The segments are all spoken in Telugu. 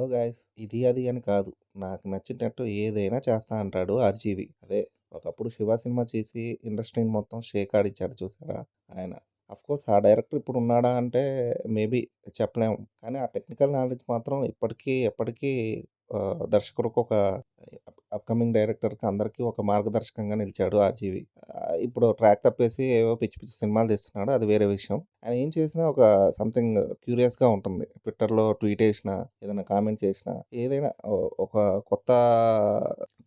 హలో గాయ్స్ ఇది అది అని కాదు. నాకు నచ్చినట్టు ఏదైనా చేస్తా అంటాడు ఆర్జీవి. అదే ఒకప్పుడు శివ సినిమా చేసి ఇండస్ట్రీని మొత్తం షేక్ ఆడిచ్చాడు చూసారా ఆయన. కోర్స్ ఆ డైరెక్టర్ ఇప్పుడు ఉన్నాడా అంటే మేబీ చెప్పలేము కానీ ఆ టెక్నికల్ నాలెడ్జ్ మాత్రం ఇప్పటికీ ఎప్పటికీ దర్శకుడికి ఒక అప్కమింగ్ డైరెక్టర్కి అందరికీ ఒక మార్గదర్శకంగా నిలిచాడు ఆర్జీవి. ఇప్పుడు ట్రాక్ తప్పేసి ఏవో పిచ్చి పిచ్చి సినిమాలు తీస్తున్నాడు అది వేరే విషయం. ఆయన ఏం చేసినా ఒక సంథింగ్ క్యూరియస్గా ఉంటుంది. ట్విట్టర్లో ట్వీట్ చేసినా ఏదైనా కామెంట్ చేసినా ఏదైనా ఒక కొత్త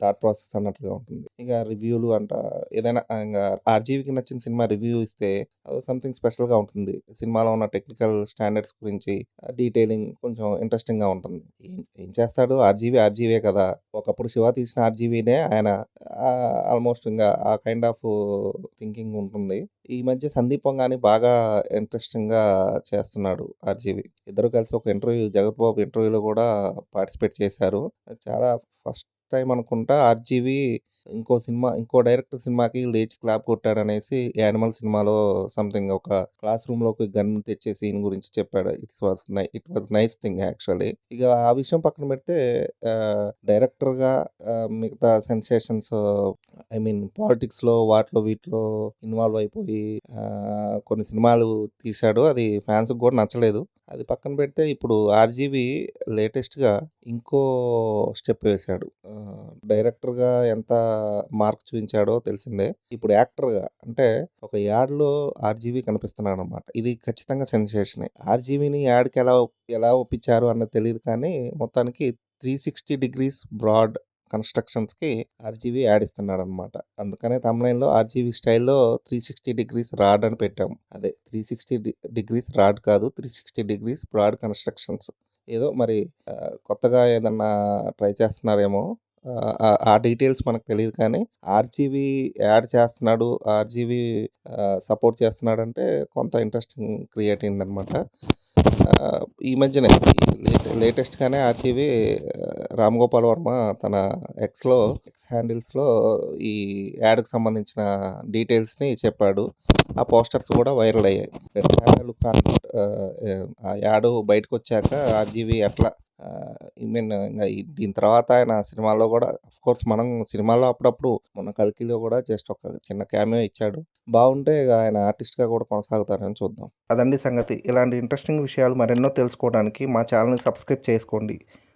థాట్ ప్రాసెస్ అన్నట్టుగా ఉంటుంది. ఇంకా రివ్యూలు అంట ఏదైనా ఇంకా ఆర్జీవికి నచ్చిన సినిమా రివ్యూ ఇస్తే సంథింగ్ స్పెషల్గా ఉంటుంది. సినిమాలో ఉన్న టెక్నికల్ స్టాండర్డ్స్ గురించి డీటెయిలింగ్ కొంచెం ఇంట్రెస్టింగ్గా ఉంటుంది. ఏం ఏం చేస్తాడు? ఆర్జీవీ ఆర్జీవే కదా. ఒకప్పుడు శివ తీసిన ఆర్జీవీనే ఆయన ఆల్మోస్ట్ ఇంకా ఆ కైండ్ ఆఫ్ థింకింగ్ ఉంటుంది. ఈ మధ్య సందీప్ వంగాని బాగా ఇంట్రెస్టింగ్గా చేస్తున్నాడు ఆర్జీవి. ఇద్దరు కలిసి ఒక ఇంటర్వ్యూ జగత్ బాబు ఇంటర్వ్యూలో కూడా పార్టిసిపేట్ చేశారు. చాలా ఫస్ట్ టైం అనుకుంటా ఆర్జీవి ఇంకో సినిమా ఇంకో డైరెక్టర్ సినిమాకి లేచి క్లాప్ కొట్టాడు అనేసి యానిమల్ సినిమాలో సంథింగ్ ఒక క్లాస్ రూమ్లోకి గన్ తెచ్చే సీన్ గురించి చెప్పాడు. It's was nice it was nice thing actually. ఇక ఆ విషయం పక్కన పెడితే డైరెక్టర్గా మిగతా సెన్సేషన్స్ ఐ మీన్ పాలిటిక్స్లో వాటిలో వీటిలో ఇన్వాల్వ్ అయిపోయి ఆ, కొన్ని సినిమాలు తీశాడు. అది ఫ్యాన్స్కి కూడా నచ్చలేదు. అది పక్కన పెడితే ఇప్పుడు ఆర్జీవి లేటెస్ట్గా ఇంకో స్టెప్ వేశాడు. డైరెక్టర్గా ఎంత మార్క్ చూపించాడో తెలిసిందే. ఇప్పుడు యాక్టర్గా అంటే ఒక యాడ్లో ఆర్జీవి కనిపిస్తున్నాడు అనమాట ఇది ఖచ్చితంగా సెన్సేషనే. ఆర్జీవిని యాడ్కి ఎలా ఎలా ఒప్పించారు అన్నది తెలియదు కానీ మొత్తానికి త్రీ సిక్స్టీ డిగ్రీస్ బ్రాడ్ కన్స్ట్రక్షన్స్కి ఆర్జీబీ యాడ్ ఇస్తున్నాడు అనమాట అందుకనే తమ్లైన్లో ఆర్జీబీ స్టైల్లో త్రీ సిక్స్టీ డిగ్రీస్ రాడ్ అని పెట్టాము అదే త్రీ సిక్స్టీ డిగ్రీస్ రాడ్ కాదు three sixty degrees broad constructions. ఏదో మరి కొత్తగా ఏదన్నా ట్రై చేస్తున్నారేమో ఆ, డీటెయిల్స్ మనకు తెలియదు కానీ ఆర్జీబీ యాడ్ చేస్తున్నాడు ఆర్జీబీ సపోర్ట్ చేస్తున్నాడు అంటే కొంత ఇంట్రెస్టింగ్ క్రియేట్ అయిందనమాట ఈ మధ్యనే లేటెస్ట్గానే ఆర్జీబీ రామ్ గోపాల్ వర్మ తన ఎక్స్లో ఎక్స్ హ్యాండిల్స్లో ఈ యాడ్కి సంబంధించిన డీటెయిల్స్ని చెప్పాడు. ఆ పోస్టర్స్ కూడా వైరల్ అయ్యాయి. లుక్ ఆ యాడ్ బయటకు వచ్చాక ఆర్జీవి అట్లా ఐ మీన్ ఇంకా దీని తర్వాత ఆయన సినిమాల్లో కూడా కోర్స్ మనం సినిమాల్లో అప్పుడప్పుడు మొన్న కల్కిలో కూడా జస్ట్ ఒక చిన్న క్యామియో ఇచ్చాడు. బాగుంటే ఆయన ఆర్టిస్ట్గా కూడా కొనసాగుతారని చూద్దాం. అదండి సంగతి. ఇలాంటి ఇంట్రెస్టింగ్ విషయాలు మరెన్నో తెలుసుకోవడానికి మా ఛానల్ని సబ్స్క్రైబ్ చేసుకోండి.